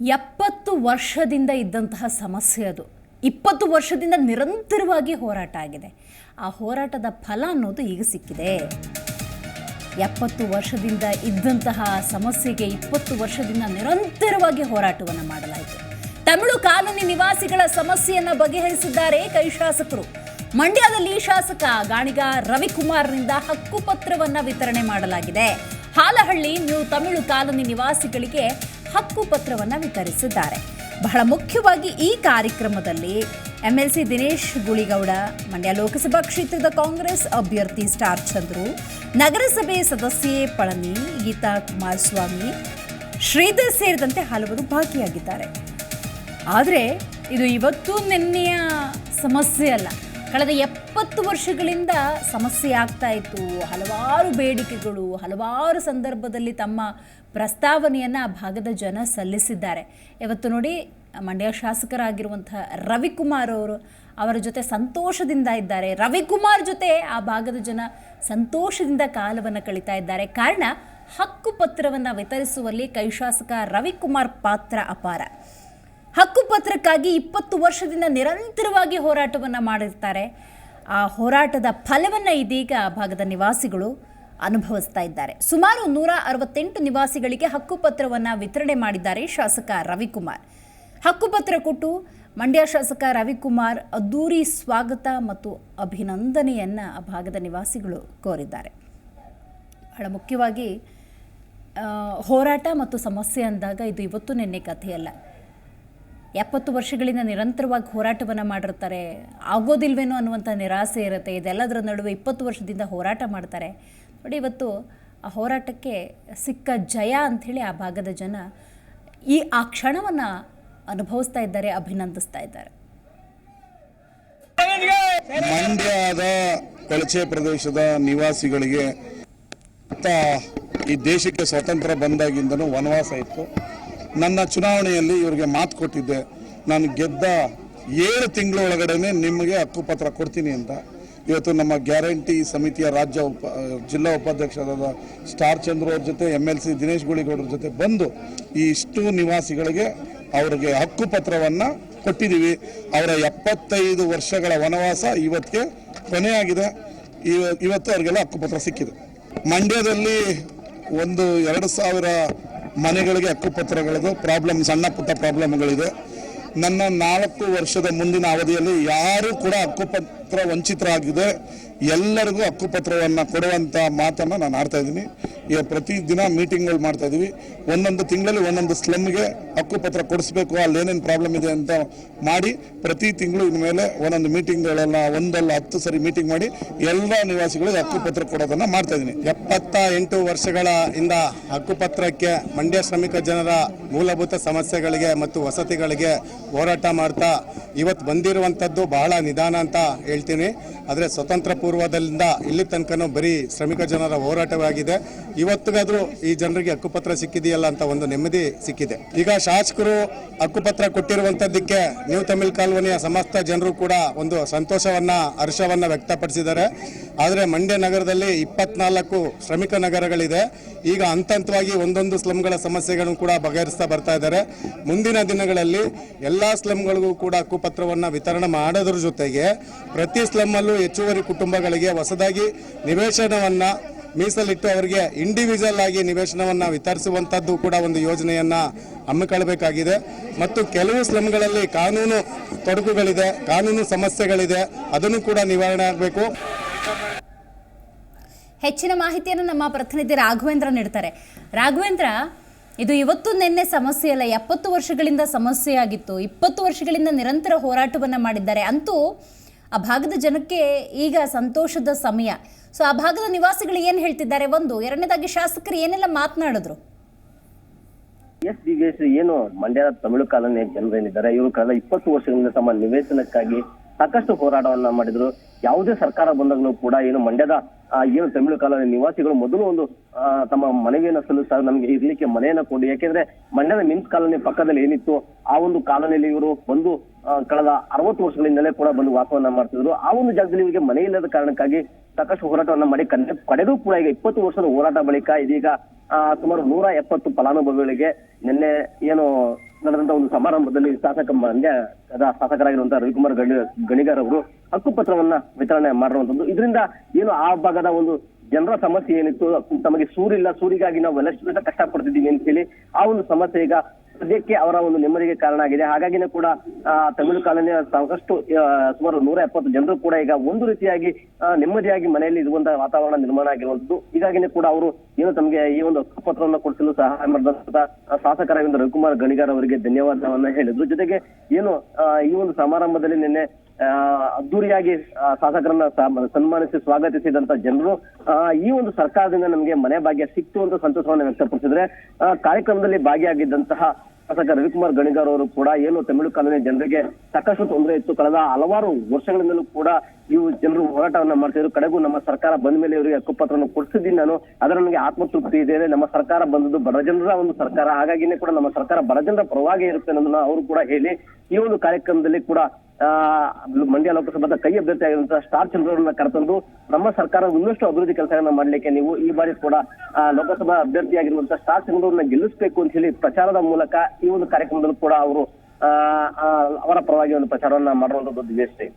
ಎಪ್ಪತ್ತು ವರ್ಷದಿಂದ ಇದ್ದಂತಹ ಸಮಸ್ಯೆ ಅದು. ಇಪ್ಪತ್ತು ವರ್ಷದಿಂದ ನಿರಂತರವಾಗಿ ಹೋರಾಟ ಆಗಿದೆ. ಆ ಹೋರಾಟದ ಫಲ ಅನ್ನೋದು ಈಗ ಸಿಕ್ಕಿದೆ. ಎಪ್ಪತ್ತು ವರ್ಷದಿಂದ ಇದ್ದಂತಹ ಸಮಸ್ಯೆಗೆ ಇಪ್ಪತ್ತು ವರ್ಷದಿಂದ ನಿರಂತರವಾಗಿ ಹೋರಾಟವನ್ನು ಮಾಡಲಾಯಿತು. ತಮಿಳು ಕಾಲೋನಿ ನಿವಾಸಿಗಳ ಸಮಸ್ಯೆಯನ್ನು ಬಗೆಹರಿಸಿದ್ದಾರೆ ಕೈ ಶಾಸಕರು. ಮಂಡ್ಯದಲ್ಲಿ ಶಾಸಕ ಗಾಣಿಗ ರವಿಕುಮಾರ್ನಿಂದ ಹಕ್ಕುಪತ್ರವನ್ನ ವಿತರಣೆ ಮಾಡಲಾಗಿದೆ. ಹಾಲಹಳ್ಳಿ ನೀವು ತಮಿಳು ಕಾಲೋನಿ ನಿವಾಸಿಗಳಿಗೆ ಹಕ್ಕುಪತ್ರವನ್ನ ವಿತರಿಸಿದ್ದಾರೆ. ಬಹಳ ಮುಖ್ಯವಾಗಿ ಈ ಕಾರ್ಯಕ್ರಮದಲ್ಲಿ M L C Dinesh Guligowda, Mandya Lok Sabha ಕ್ಷೇತ್ರದ ಕಾಂಗ್ರೆಸ್ ಅಭ್ಯರ್ಥಿ ಸ್ಟಾರ್ ಚಂದ್ರು, ನಗರಸಭೆ ಸದಸ್ಯೆ ಪಳನಿ, ಗೀತಾ ಕುಮಾರಸ್ವಾಮಿ, ಶ್ರೀಧರ್ ಸೇರಿದಂತೆ ಹಲವರು ಭಾಗಿಯಾಗಿದ್ದಾರೆ. ಆದರೆ ಇದು ಇವತ್ತು ನಿನ್ನೆಯ ಸಮಸ್ಯೆ ಅಲ್ಲ. ಕಳೆದ ಎಪ್ಪತ್ತು ವರ್ಷಗಳಿಂದ ಸಮಸ್ಯೆ ಆಗ್ತಾ ಇತ್ತು. ಹಲವಾರು ಬೇಡಿಕೆಗಳು, ಹಲವಾರು ಸಂದರ್ಭದಲ್ಲಿ ತಮ್ಮ ಪ್ರಸ್ತಾವನೆಯನ್ನು ಆ ಭಾಗದ ಜನ ಸಲ್ಲಿಸಿದ್ದಾರೆ. ಇವತ್ತು ನೋಡಿ, ಮಂಡ್ಯ ಶಾಸಕರಾಗಿರುವಂತಹ ರವಿಕುಮಾರ್ ಅವರು ಅವರ ಜೊತೆ ಸಂತೋಷದಿಂದ ಇದ್ದಾರೆ. ರವಿಕುಮಾರ್ ಜೊತೆ ಆ ಭಾಗದ ಜನ ಸಂತೋಷದಿಂದ ಕಾಲವನ್ನು ಕಳೀತಾ ಇದ್ದಾರೆ. ಕಾರಣ ಹಕ್ಕುಪತ್ರವನ್ನು ವಿತರಿಸುವಲ್ಲಿ ಕೈ ಶಾಸಕ ರವಿಕುಮಾರ್ ಪಾತ್ರ ಅಪಾರ. ಹಕ್ಕುಪತ್ರಕ್ಕಾಗಿ ಇಪ್ಪತ್ತು ವರ್ಷದಿಂದ ನಿರಂತರವಾಗಿ ಹೋರಾಟವನ್ನು ಮಾಡಿರ್ತಾರೆ. ಆ ಹೋರಾಟದ ಫಲವನ್ನು ಇದೀಗ ಆ ಭಾಗದ ನಿವಾಸಿಗಳು ಅನುಭವಿಸ್ತಾ ಇದ್ದಾರೆ. ಸುಮಾರು ನೂರ ಅರವತ್ತೆಂಟು ನಿವಾಸಿಗಳಿಗೆ ಹಕ್ಕುಪತ್ರವನ್ನು ವಿತರಣೆ ಮಾಡಿದ್ದಾರೆ ಶಾಸಕ ರವಿಕುಮಾರ್. ಹಕ್ಕುಪತ್ರ ಕೊಟ್ಟು ಮಂಡ್ಯ ಶಾಸಕ ರವಿಕುಮಾರ್ ಅದ್ದೂರಿ ಸ್ವಾಗತ ಮತ್ತು ಅಭಿನಂದನೆಯನ್ನು ಆ ಭಾಗದ ನಿವಾಸಿಗಳು ಕೋರಿದ್ದಾರೆ. ಬಹಳ ಮುಖ್ಯವಾಗಿ ಹೋರಾಟ ಮತ್ತು ಸಮಸ್ಯೆ ಅಂದಾಗ ಇದು ಇವತ್ತು ನಿನ್ನೆ ಕಥೆಯಲ್ಲ. ಎಪ್ಪತ್ತು ವರ್ಷಗಳಿಂದ ನಿರಂತರವಾಗಿ ಹೋರಾಟವನ್ನು ಮಾಡಿರ್ತಾರೆ. ಆಗೋದಿಲ್ವೇನೋ ಅನ್ನುವಂಥ ನಿರಾಸೆ ಇರುತ್ತೆ. ಇದೆಲ್ಲದರ ನಡುವೆ ಇಪ್ಪತ್ತು ವರ್ಷದಿಂದ ಹೋರಾಟ ಮಾಡ್ತಾರೆ. ನೋಡಿ, ಇವತ್ತು ಆ ಹೋರಾಟಕ್ಕೆ ಸಿಕ್ಕ ಜಯ ಅಂಥೇಳಿ ಆ ಭಾಗದ ಜನ ಈ ಆ ಕ್ಷಣವನ್ನು ಅನುಭವಿಸ್ತಾ ಇದ್ದಾರೆ, ಅಭಿನಂದಿಸ್ತಾ ಇದ್ದಾರೆ. ಮಂಡ್ಯದ ಕೊಳಚೆ ಪ್ರದೇಶದ ನಿವಾಸಿಗಳಿಗೆ ಈ ದೇಶಕ್ಕೆ ಸ್ವಾತಂತ್ರ್ಯ ಬಂದಾಗಿಂದನೂ ವನವಾಸ ಇತ್ತು. ನನ್ನ ಚುನಾವಣೆಯಲ್ಲಿ ಇವರಿಗೆ ಮಾತು ಕೊಟ್ಟಿದ್ದೆ. ನಾನು ಗೆದ್ದ ಏಳು ತಿಂಗಳ ಒಳಗಡೆನೆ ನಿಮಗೆ ಹಕ್ಕುಪತ್ರ ಕೊಡ್ತೀನಿ ಅಂತ. ಇವತ್ತು ನಮ್ಮ ಗ್ಯಾರಂಟಿ ಸಮಿತಿಯ ರಾಜ್ಯ ಉಪ ಜಿಲ್ಲಾ ಉಪಾಧ್ಯಕ್ಷರಾದ ಸ್ಟಾರ್ ಚಂದ್ರ ಅವ್ರ ಜೊತೆ ಎಂ ಎಲ್ ಸಿ ದಿನೇಶ್ ಗುಳಿಗೌಡರ ಜೊತೆ ಬಂದು ಈ ಇಷ್ಟು ನಿವಾಸಿಗಳಿಗೆ ಅವರಿಗೆ ಹಕ್ಕುಪತ್ರವನ್ನು ಕೊಟ್ಟಿದ್ದೀವಿ. ಅವರ ಎಪ್ಪತ್ತೈದು ವರ್ಷಗಳ ವನವಾಸ ಇವತ್ತಿಗೆ ಕೊನೆಯಾಗಿದೆ. ಇವ- ಇವತ್ತು ಅವರಿಗೆಲ್ಲ ಹಕ್ಕುಪತ್ರ ಸಿಕ್ಕಿದೆ. ಮಂಡ್ಯದಲ್ಲಿ ಒಂದು ಎರಡು ಸಾವಿರ ಮನೆಗಳಿಗೆ ಹಕ್ಕುಪತ್ರಗಳದು ಪ್ರಾಬ್ಲಮ್ ಸಣ್ಣ ಪುಟ್ಟ ಪ್ರಾಬ್ಲಮ್ಗಳಿದೆ ನನ್ನ ನಾಲ್ಕು ವರ್ಷದ ಮುಂದಿನ ಅವಧಿಯಲ್ಲಿ ಯಾರೂ ಕೂಡ ಹಕ್ಕುಪತ್ರ ವಂಚಿತರಾಗಿದೆ ಎಲ್ಲರಿಗೂ ಹಕ್ಕುಪತ್ರವನ್ನು ಕೊಡುವಂಥ ಮಾತನ್ನು ನಾನು ಆಡ್ತಾ ಇದ್ದೀನಿ. ಈಗ ಪ್ರತಿದಿನ ಮೀಟಿಂಗ್ಗಳು ಮಾಡ್ತಾ ಇದೀವಿ. ಒಂದೊಂದು ತಿಂಗಳಲ್ಲಿ ಒಂದೊಂದು ಸ್ಲಮ್ಗೆ ಹಕ್ಕುಪತ್ರ ಕೊಡಿಸ್ಬೇಕು, ಅಲ್ಲಿ ಏನೇನು ಪ್ರಾಬ್ಲಮ್ ಇದೆ ಅಂತ ಮಾಡಿ ಪ್ರತಿ ತಿಂಗಳು ಇನ್ಮೇಲೆ ಒಂದೊಂದು ಮೀಟಿಂಗ್ಗಳೆಲ್ಲ ಒಂದಲ್ಲ ಹತ್ತು ಸರಿ ಮೀಟಿಂಗ್ ಮಾಡಿ ಎಲ್ಲ ನಿವಾಸಿಗಳಿಗೆ ಹಕ್ಕುಪತ್ರ ಕೊಡೋದನ್ನು ಮಾಡ್ತಾ ಇದ್ದೀನಿ. ಎಪ್ಪತ್ತ ಎಂಟು ವರ್ಷಗಳ ಇಂದ ಹಕ್ಕುಪತ್ರಕ್ಕೆ ಮಂಡ್ಯ ಶ್ರಮಿಕ ಜನರ ಮೂಲಭೂತ ಸಮಸ್ಯೆಗಳಿಗೆ ಮತ್ತು ವಸತಿಗಳಿಗೆ ಹೋರಾಟ ಮಾಡ್ತಾ ಇವತ್ತು ಬಂದಿರುವಂಥದ್ದು ಬಹಳ ನಿಧಾನ ಅಂತ ಹೇಳ್ತೀನಿ. ಆದರೆ ಸ್ವತಂತ್ರ ಪೂರ್ವದಿಂದ ಇಲ್ಲಿ ತನಕನೂ ಬರೀ ಶ್ರಮಿಕ ಜನರ ಹೋರಾಟವಾಗಿದೆ. ಇವತ್ತಿಗಾದರೂ ಈ ಜನರಿಗೆ ಹಕ್ಕುಪತ್ರ ಸಿಕ್ಕಿದೆಯಲ್ಲ ಅಂತ ಒಂದು ನೆಮ್ಮದಿ ಸಿಕ್ಕಿದೆ. ಈಗ ಶಾಸಕರು ಹಕ್ಕುಪತ್ರ ಕೊಟ್ಟಿರುವಂತದ್ದಕ್ಕೆ ನ್ಯೂ ತಮಿಳ್ ಕಾಲೋನಿಯ ಸಮಸ್ತ ಜನರು ಕೂಡ ಒಂದು ಸಂತೋಷವನ್ನ, ಹರ್ಷವನ್ನ ವ್ಯಕ್ತಪಡಿಸಿದ್ದಾರೆ. ಆದರೆ ಮಂಡ್ಯ ನಗರದಲ್ಲಿ ಇಪ್ಪತ್ನಾಲ್ಕು ಶ್ರಮಿಕ ನಗರಗಳಿದೆ. ಈಗ ಹಂತ ಹಂತವಾಗಿ ಒಂದೊಂದು ಸ್ಲಮ್ಗಳ ಸಮಸ್ಯೆಗಳನ್ನು ಕೂಡ ಬಗೆಹರಿಸ್ತಾ ಬರ್ತಾ ಇದ್ದಾರೆ. ಮುಂದಿನ ದಿನಗಳಲ್ಲಿ ಎಲ್ಲ ಸ್ಲಮ್ಗಳಿಗೂ ಕೂಡ ಹಕ್ಕುಪತ್ರವನ್ನು ವಿತರಣೆ ಮಾಡೋದ್ರ ಜೊತೆಗೆ ಪ್ರತಿ ಸ್ಲಮ್ಮಲ್ಲೂ ಹೆಚ್ಚುವರಿ ಕುಟುಂಬಗಳಿಗೆ ಹೊಸದಾಗಿ ನಿವೇಶನವನ್ನು ಮೀಸಲಿಟ್ಟು ಅವರಿಗೆ ಇಂಡಿವಿಜುವಲ್ ಆಗಿ ನಿವೇಶನವನ್ನು ವಿತರಿಸುವಂಥದ್ದು ಕೂಡ ಒಂದು ಯೋಜನೆಯನ್ನು ಹಮ್ಮಿಕೊಳ್ಳಬೇಕಾಗಿದೆ. ಮತ್ತು ಕೆಲವು ಸ್ಲಮ್ಗಳಲ್ಲಿ ಕಾನೂನು ತೊಡಕುಗಳಿದೆ, ಕಾನೂನು ಸಮಸ್ಯೆಗಳಿದೆ, ಅದನ್ನು ಕೂಡ ನಿವಾರಣೆ ಆಗಬೇಕು. ಹೆಚ್ಚಿನ ಮಾಹಿತಿಯನ್ನು ನಮ್ಮ ಪ್ರತಿನಿಧಿ ರಾಘವೇಂದ್ರ ನೀಡ್ತಾರೆ. ರಾಘವೇಂದ್ರ, ಇದು ಇವತ್ತು ನಿನ್ನೆ ಸಮಸ್ಯೆ ಅಲ್ಲ, ಎಪ್ಪತ್ತು ವರ್ಷಗಳಿಂದ ಸಮಸ್ಯೆಯಾಗಿತ್ತು. ಇಪ್ಪತ್ತು ವರ್ಷಗಳಿಂದ ನಿರಂತರ ಹೋರಾಟವನ್ನು ಮಾಡಿದ್ದಾರೆ. ಅಂತೂ ಆ ಭಾಗದ ಜನಕ್ಕೆ ಈಗ ಸಂತೋಷದ ಸಮಯ. ಸೊ ಆ ಭಾಗದ ನಿವಾಸಿಗಳು ಏನು ಹೇಳ್ತಿದ್ದಾರೆ? ಒಂದು ಎರಡನೇದಾಗಿ ಶಾಸಕರು ಏನೆಲ್ಲ ಮಾತನಾಡಿದ್ರು? ಎಸ್ ದಿವೇಶ್ ಏನು ಮಂಡ್ಯದ ತಮಿಳು ಕಾಲೋನಿಯ ಜನರೇನಿದ್ದಾರೆ ಇವರು ಕಳೆದ ಇಪ್ಪತ್ತು ವರ್ಷಗಳಿಂದ ತಮ್ಮ ನಿವೇಶನಕ್ಕಾಗಿ ಸಾಕಷ್ಟು ಹೋರಾಟವನ್ನ ಮಾಡಿದ್ರು. ಯಾವುದೇ ಸರ್ಕಾರ ಬಂದಾಗಲೂ ಕೂಡ ಏನು ಮಂಡ್ಯದ ಏನು ತಮಿಳು ಕಾಲದ ನಿವಾಸಿಗಳು ಮೊದಲು ಒಂದು ತಮ್ಮ ಮನವಿಯನ್ನು ಸಲ್ಲಿಸ್ತಾರೆ ನಮ್ಗೆ ಇರ್ಲಿಕ್ಕೆ ಮನೆಯನ್ನ ಕೊಡಿ. ಯಾಕೆಂದ್ರೆ ಮಂಡ್ಯದ ಮಿನ್ಸ್ ಕಾಲೋನಿ ಪಕ್ಕದಲ್ಲಿ ಏನಿತ್ತು ಆ ಒಂದು ಕಾಲೋನಿಯಲ್ಲಿ ಇವರು ಆ, ಕಳೆದ ಅರವತ್ತು ವರ್ಷಗಳಿಂದಲೇ ಕೂಡ ಬಂದು ವಾಸವನ್ನ ಮಾಡ್ತಿದ್ರು. ಆ ಒಂದು ಜಾಗದಲ್ಲಿ ಇವರಿಗೆ ಮನೆ ಇಲ್ಲದ ಕಾರಣಕ್ಕಾಗಿ ಸಾಕಷ್ಟು ಹೋರಾಟವನ್ನ ಮಾಡಿ ಕನ್ನಡ ಪಡೆದು ಕೂಡ ಈಗ ಇಪ್ಪತ್ತು ವರ್ಷದ ಹೋರಾಟ ಬಳಿಕ ಇದೀಗ ಸುಮಾರು ನೂರ ಎಪ್ಪತ್ತು ಫಲಾನುಭವಿಗಳಿಗೆ ನಿನ್ನೆ ಏನು ನಡೆದಂತ ಒಂದು ಸಮಾರಂಭದಲ್ಲಿ ಶಾಸಕ ಮಂಡ್ಯ ಶಾಸಕರಾಗಿರುವಂತಹ ರವಿಕುಮಾರ್ ಗಣಿ, ಗಣಿಗಾರ್ ಅವರು ಹಕ್ಕುಪತ್ರವನ್ನ ವಿತರಣೆ ಮಾಡಿರುವಂತದ್ದು ಇದರಿಂದ ಏನು ಆ ಭಾಗದ ಒಂದು ಜನರ ಸಮಸ್ಯೆ ಏನಿತ್ತು, ತಮಗೆ ಸೂರಿಲ್ಲ, ಸೂರಿಗಾಗಿ ನಾವು ಎಲ್ಲ ಕಷ್ಟ ಪಡ್ತಿದ್ದೀವಿ ಅಂತ ಹೇಳಿ ಆ ಒಂದು ಸಮಸ್ಯೆ ಈಗ ಸದ್ಯಕ್ಕೆ ಅವರ ಒಂದು ನೆಮ್ಮದಿಗೆ ಕಾರಣ ಆಗಿದೆ. ಹಾಗಾಗಿನೇ ಕೂಡ ತಮಿಳು ಕಾಲನಿಯ ಸಾಕಷ್ಟು ಸುಮಾರು ನೂರ ಎಪ್ಪತ್ತು ಜನರು ಕೂಡ ಈಗ ಒಂದು ರೀತಿಯಾಗಿ ನೆಮ್ಮದಿಯಾಗಿ ಮನೆಯಲ್ಲಿ ಇರುವಂತಹ ವಾತಾವರಣ ನಿರ್ಮಾಣ ಆಗಿರುವಂತದ್ದು ಹೀಗಾಗಿನೇ ಕೂಡ ಅವರು ಏನು ತಮಗೆ ಈ ಒಂದು ಪತ್ರವನ್ನು ಕೊಡಿಸಲು ಸಹಾಯ ಮಾಡಿದಂತ ಶಾಸಕರಾಗಿದ್ದ ರವಿಕುಮಾರ್ ಗಣಿಗಾರ್ ಅವರಿಗೆ ಧನ್ಯವಾದವನ್ನ ಹೇಳಿದ್ರು. ಜೊತೆಗೆ ಏನು ಈ ಒಂದು ಸಮಾರಂಭದಲ್ಲಿ ನಿನ್ನೆ ಅದ್ದೂರಿಯಾಗಿ ಶಾಸಕರನ್ನ ಸನ್ಮಾನಿಸಿ ಸ್ವಾಗತಿಸಿದಂತ ಜನರು ಈ ಒಂದು ಸರ್ಕಾರದಿಂದ ನಮಗೆ ಮನೆ ಭಾಗ್ಯ ಸಿಕ್ತು ಅಂತ ಸಂತೋಷವನ್ನು ವ್ಯಕ್ತಪಡಿಸಿದ್ರೆ ಕಾರ್ಯಕ್ರಮದಲ್ಲಿ ಭಾಗಿಯಾಗಿದ್ದಂತಹ ಶಾಸಕ ರವಿಕುಮಾರ್ ಗಣಿಗಾರ್ ಅವರು ಕೂಡ ಏನು ತಮಿಳು ಕಾಲೋನಿ ಜನರಿಗೆ ಸಾಕಷ್ಟು ತೊಂದರೆ ಇತ್ತು. ಕಳೆದ ಹಲವಾರು ವರ್ಷಗಳಿಂದಲೂ ಕೂಡ ಇವು ಜನರು ಹೋರಾಟವನ್ನ ಮಾಡ್ತಿದ್ರು ಕಡೆಗೂ ನಮ್ಮ ಸರ್ಕಾರ ಬಂದ ಮೇಲೆ ಇವರಿಗೆ ಹಕ್ಕುಪತ್ರವನ್ನು ಕೊಡಿಸಿದ್ದೀನಿ ನಾನು. ಅದರ ನನಗೆ ಆತ್ಮತೃಪ್ತಿ ಇದೆ ನಮ್ಮ ಸರ್ಕಾರ ಬಂದದ್ದು ಬಡ ಜನರ ಒಂದು ಸರ್ಕಾರ. ಹಾಗಾಗಿನೇ ಕೂಡ ನಮ್ಮ ಸರ್ಕಾರ ಬಡ ಜನರ ಪರವಾಗಿ ಇರುತ್ತೆ ಅನ್ನೋದನ್ನ ಅವರು ಕೂಡ ಹೇಳಿ ಈ ಒಂದು ಕಾರ್ಯಕ್ರಮದಲ್ಲಿ ಕೂಡ ಮಂಡ್ಯ ಲೋಕಸಭಾದ ಕೈ ಅಭ್ಯರ್ಥಿ ಆಗಿರುವಂತಹ ಸ್ಟಾರ್ ಚಂದ್ರವರನ್ನ ಕರೆತಂದು ನಮ್ಮ ಸರ್ಕಾರ ಇನ್ನಷ್ಟು ಅಭಿವೃದ್ಧಿ ಕೆಲಸಗಳನ್ನ ಮಾಡ್ಲಿಕ್ಕೆ ನೀವು ಈ ಬಾರಿ ಕೂಡ ಲೋಕಸಭಾ ಅಭ್ಯರ್ಥಿ ಆಗಿರುವಂತಹ ಸ್ಟಾರ್ ಚಂದ್ರವರನ್ನ ಗೆಲ್ಲಿಸಬೇಕು ಅಂತ ಹೇಳಿ ಪ್ರಚಾರದ ಮೂಲಕ ಈ ಒಂದು ಕಾರ್ಯಕ್ರಮದಲ್ಲೂ ಕೂಡ ಅವರು ಅವರ ಪರವಾಗಿ ಒಂದು ಪ್ರಚಾರವನ್ನ ಮಾಡುವಂತದ್ದು ರೈಟ್